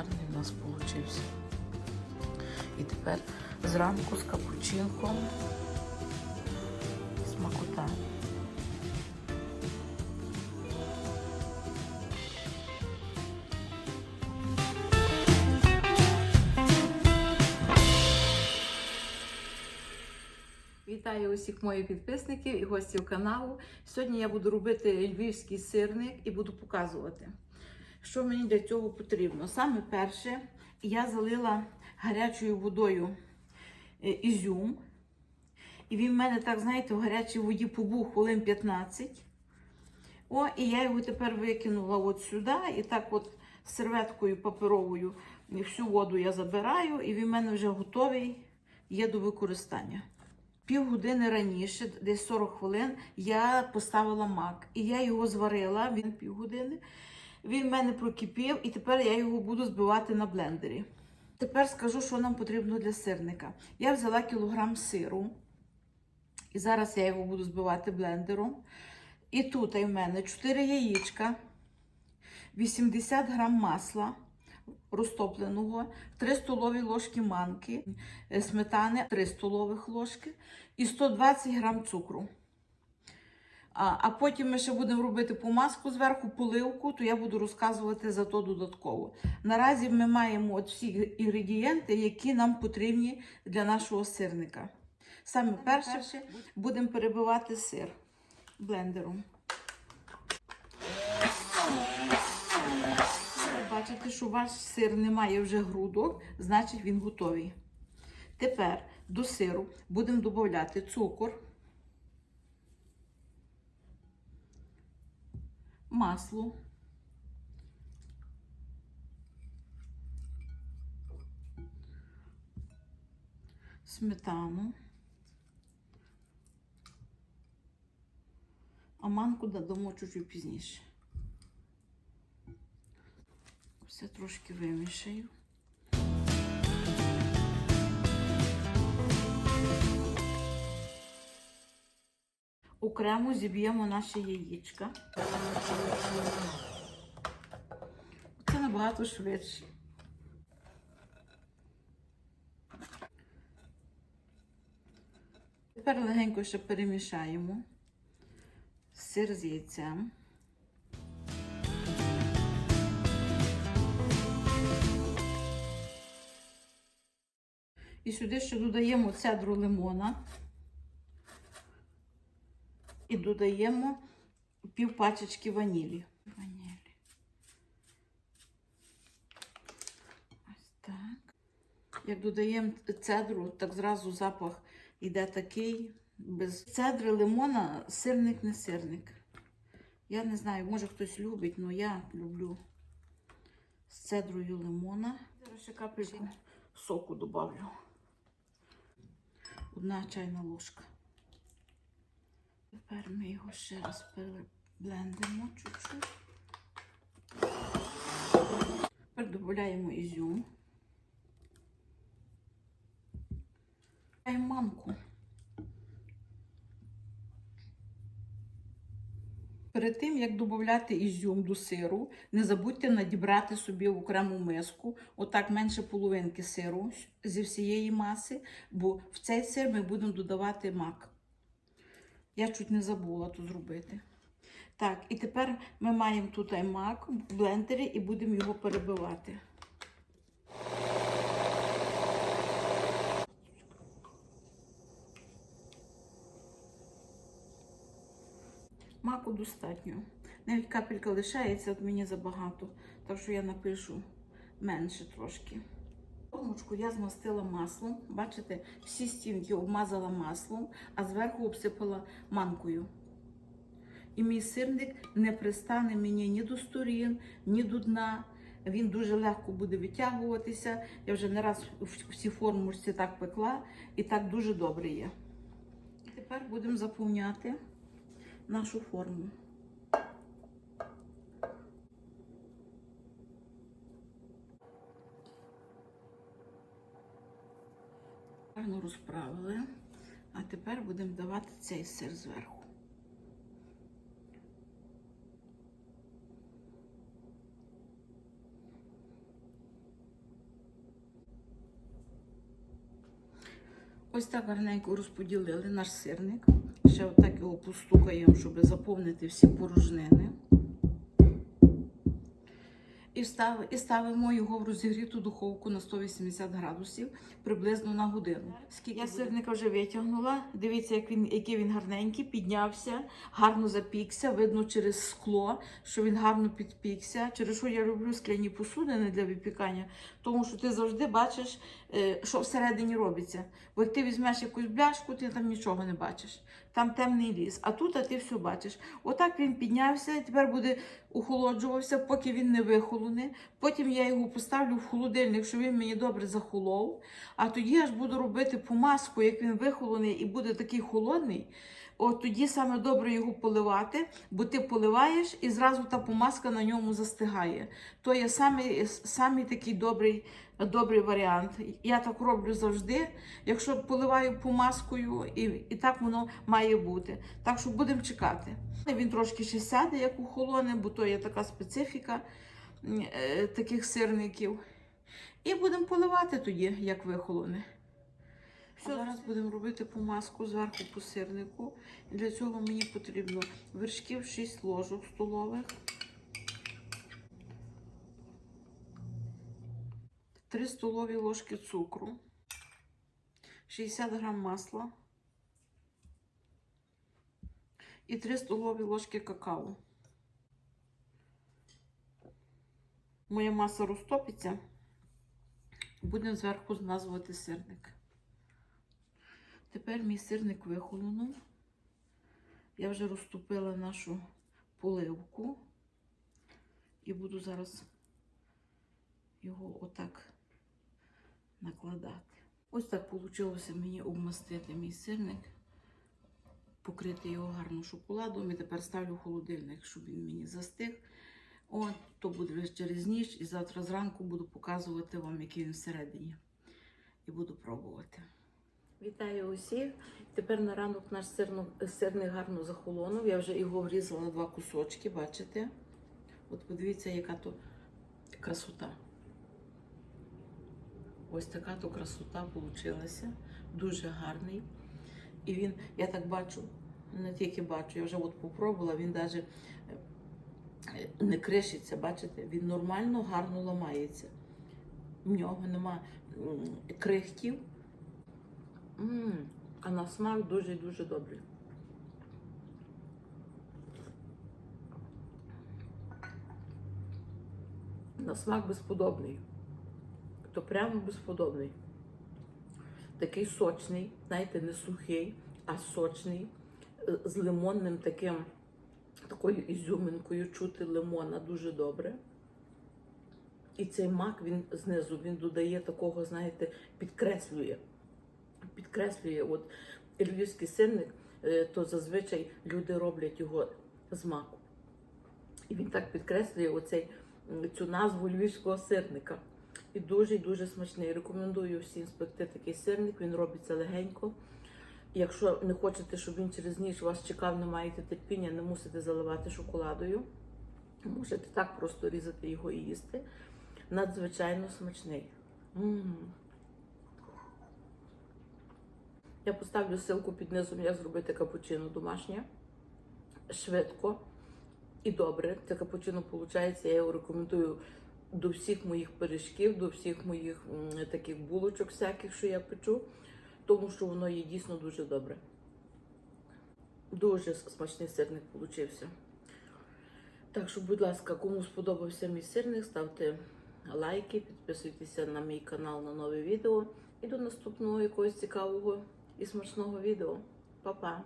гарний у нас получився. І тепер зранку з капучинком смакота. Вітаю усіх моїх підписників і гостів каналу. Сьогодні я буду робити львівський сирник і буду показувати, що мені для цього потрібно. Саме перше, я залила гарячою водою е, ізюм. І він в мене, так, знаєте, в гарячій воді побув хвилин 15. О, і я його тепер викинула от сюди, і так от серветкою паперовою всю воду я забираю, і він в мене вже готовий є до використання. Півгодини раніше, десь 40 хвилин, я поставила мак. І я його зварила, він півгодини. Він в мене прокипів, і тепер я його буду збивати на блендері. Тепер скажу, що нам потрібно для сирника. Я взяла кілограм сиру, і зараз я його буду збивати блендером. І тут в мене 4 яєчка, 80 грам масла розтопленого, 3 столові ложки манки, е, сметани 3 столових ложки і 120 грам цукру. А, потім ми ще будемо робити помазку зверху, поливку, то я буду розказувати за то додатково. Наразі ми маємо от всі інгредієнти, які нам потрібні для нашого сирника. Саме перше будемо перебивати сир блендером. Бачите, що ваш сир не має вже грудок, значить він готовий. Тепер до сиру будемо додати цукор, масло, сметану, а манку додамо чуть-чуть пізніше. Все трошки вимішаю. Окремо зіб'ємо наші яєчка. Це набагато швидше. Тепер легенько ще перемішаємо сир з яйцем. І сюди ще додаємо цедру лимона і додаємо пів пачечки ванілі. Ванілі. Ось так. Як додаємо цедру, так зразу запах йде такий. Без цедри лимона сирник не сирник. Я не знаю, може хтось любить, але я люблю з цедрою лимона. Зараз ще капельку соку добавлю. Одна чайна ложка. Тепер ми його ще раз переблендимо чуть-чуть. Тепер додаємо ізюм. І манку. Перед тим, як додати ізюм до сиру, не забудьте надібрати собі в окрему миску, отак менше половинки сиру зі всієї маси, бо в цей сир ми будемо додавати мак. Я чуть не забула тут зробити. Так, і тепер ми маємо тут мак в блендері і будемо його перебивати. Маку достатньо. Навіть капелька лишається, от мені забагато. Так що я напишу менше трошки. Формочку я змастила маслом. Бачите, всі стінки обмазала маслом, а зверху обсипала манкою. І мій сирник не пристане мені ні до сторін, ні до дна. Він дуже легко буде витягуватися. Я вже не раз в цій формочці так пекла, і так дуже добре є. Тепер будемо заповняти нашу форму. гарно розправили. А тепер будемо давати цей сир зверху. Ось так гарненько розподілили наш сирник. Ще отак його постукаємо, щоб заповнити всі порожнини. І, став, і ставимо його в розігріту духовку на 180 градусів приблизно на годину. Скільки я сирника вже витягнула. Дивіться, як він, який він гарненький, піднявся, гарно запікся. Видно через скло, що він гарно підпікся. Через що я люблю скляні посудини для випікання, тому що ти завжди бачиш, е, що всередині робиться. Бо як ти візьмеш якусь бляшку, ти там нічого не бачиш. Там темний ліс. А тут а ти все бачиш. Отак він піднявся і тепер буде охолоджувався, поки він не вихолоне. Потім я його поставлю в холодильник, щоб він мені добре захолов. А тоді аж буду робити помазку, як він вихолоний і буде такий холодний. От тоді саме добре його поливати, бо ти поливаєш і зразу та помазка на ньому застигає. То є самий, самий такий добрий, добрий варіант. Я так роблю завжди. Якщо поливаю помазкою, і, і так воно має бути. Так що будемо чекати. Він трошки ще сяде, як охолоне, бо то є така специфіка таких сирників. І будемо поливати тоді, як вихолоне. Все, зараз будемо робити помазку зверху по сирнику. Для цього мені потрібно вершків 6 ложок столових, 3 столові ложки цукру, 60 грам масла і 3 столові ложки какао. Моя маса розтопиться. Будемо зверху змазувати сирник. Тепер мій сирник вихолонув. Я вже розтопила нашу поливку і буду зараз його отак накладати. Ось так вийшло мені обмастити мій сирник, покрити його гарно шоколадом і тепер ставлю в холодильник, щоб він мені застиг. От, то буде через ніч, і завтра зранку буду показувати вам, який він всередині. І буду пробувати. Вітаю усіх. Тепер на ранок наш сирно, сирник гарно захолонув. Я вже його врізала два кусочки, бачите? От подивіться, яка то красота. Ось така то красота вийшла. Дуже гарний. І він, я так бачу, не тільки бачу, я вже от попробувала, він навіть не кришиться, бачите? Він нормально, гарно ламається. В нього нема м, крихтів. М, А на смак дуже-дуже добрий. На смак безподобний. То прямо безподобний. Такий сочний, знаєте, не сухий, а сочний, е, з лимонним таким, такою ізюминкою чути лимона дуже добре. І цей мак він знизу він додає такого, знаєте, підкреслює підкреслює, от львівський сирник, е, то зазвичай люди роблять його з маку. І він так підкреслює оцей, цю назву львівського сирника. І дуже дуже смачний. Рекомендую всім спекти такий сирник, він робиться легенько. Якщо не хочете, щоб він через ніч вас чекав, не маєте терпіння, не мусите заливати шоколадою. Можете так просто різати його і їсти. Надзвичайно смачний. М. Я поставлю ссылку під низом, як зробити капучино домашнє. Швидко і добре. Це капучино виходить, я його рекомендую до всіх моїх пиріжків, до всіх моїх м, таких булочок всяких, що я печу, тому що воно є дійсно дуже добре. Дуже смачний сирник получився. Так що, будь ласка, кому сподобався мій сирник, ставте лайки, підписуйтеся на мій канал на нові відео. І до наступного якогось цікавого і смачного відео. Па-па!